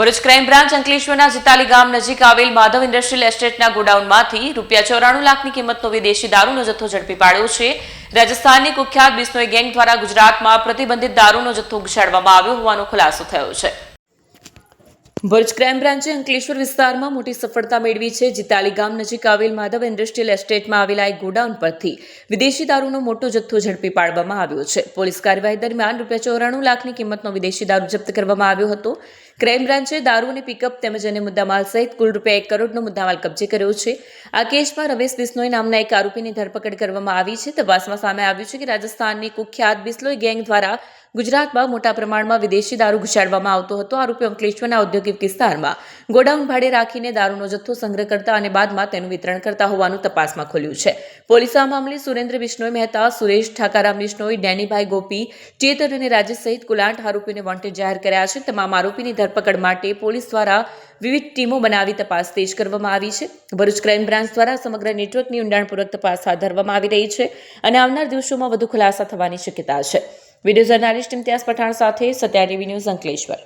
Bharuch crime branch અંકલેશ્વરના જીતાલી ગામ નજીક આવેલ માધવ ઇન્ડસ્ટ્રીયલ એસ્ટેટના ગોડાઉનમાંથી રૂપિયા ચોરાણું લાખની કિંમતનો વિદેશી દારૂનો જથ્થો ઝડપી પાડ્યો છે. રાજસ્થાનની કુખ્યાત બિસ્નોઈ ગેંગ દ્વારા ગુજરાતમાં પ્રતિબંધિત દારૂનો જથ્થો ઘુસાડવામાં આવ્યો હોવાનો ખુલાસો થયો છે. ભરૂચ ક્રાઇમ બ્રાન્ચે અંકલેશ્વર વિસ્તારમાં મોટી સફળતા મેળવી છે જીતાલી ગામ નજીક આવેલ માધવ ઇન્ડસ્ટ્રીયલ એસ્ટેટમાં આવેલા એક ગોડાઉન પરથી વિદેશી દારૂનો મોટો જથ્થો ઝડપી પાડવામાં આવ્યો છે. પોલીસ કાર્યવાહી દરમિયાન રૂપિયા ચોરાણું લાખની કિંમતનો વિદેશી દારૂ જપ્ત કરવામાં આવ્યો હતો. ક્રાઇમ બ્રાન્ચે દારૂ અને પિકઅપ તેમજ અન્ય મુદ્દામાલ સહિત કુલ રૂપિયા એક કરોડનો મુદ્દામાલ કબજે કર્યો છે. આ કેસમાં રમેશ બિસ્નોઈ નામના એક આરોપીની ધરપકડ કરવામાં આવી છે. તપાસમાં સામે આવ્યું છે કે રાજસ્થાનની કુખ્યાત બિસ્લોઈ ગેંગ દ્વારા ગુજરાતમાં મોટા પ્રમાણમાં વિદેશી દારૂ ઘુસાડવામાં આવતો હતો. આરોપી અંકલેશ્વરના ઔદ્યોગિક વિસ્તારમાં ગોડાઉન ભાડે રાખીને દારૂનો જથ્થો સંગ્રહ કરતા અને બાદમાં તેનું વિતરણ કરતા હોવાનું તપાસમાં ખુલ્યું છે. પોલીસે આ મામલે સુરેન્દ્ર બિશ્નોઈ મહેતા, સુરેશ ઠાકારામ બિશ્નોઈ, ડેનીભાઈ ગોપી, ચેતન અને રાજેશ સહિત કુલ આઠ આરોપીને વોન્ટેડ જાહેર કર્યા છે. તમામ આરોપીની ધરપકડ માટે પોલીસ દ્વારા વિવિધ ટીમો બનાવી તપાસ તેજ કરવામાં આવી છે. ભરૂચ ક્રાઇમ બ્રાન્ચ દ્વારા સમગ્ર નેટવર્કની ઊંડાણપૂર્વક તપાસ હાથ ધરવામાં આવી રહી છે અને આવનાર દિવસોમાં વધુ ખુલાસા થવાની શક્યતા છે. વીડિયો જર્નાલિસ્ટ ઇમ્તિયાઝ પઠાણ સાથે સત્યા ટીવી ન્યૂઝ અંકલેશ્વર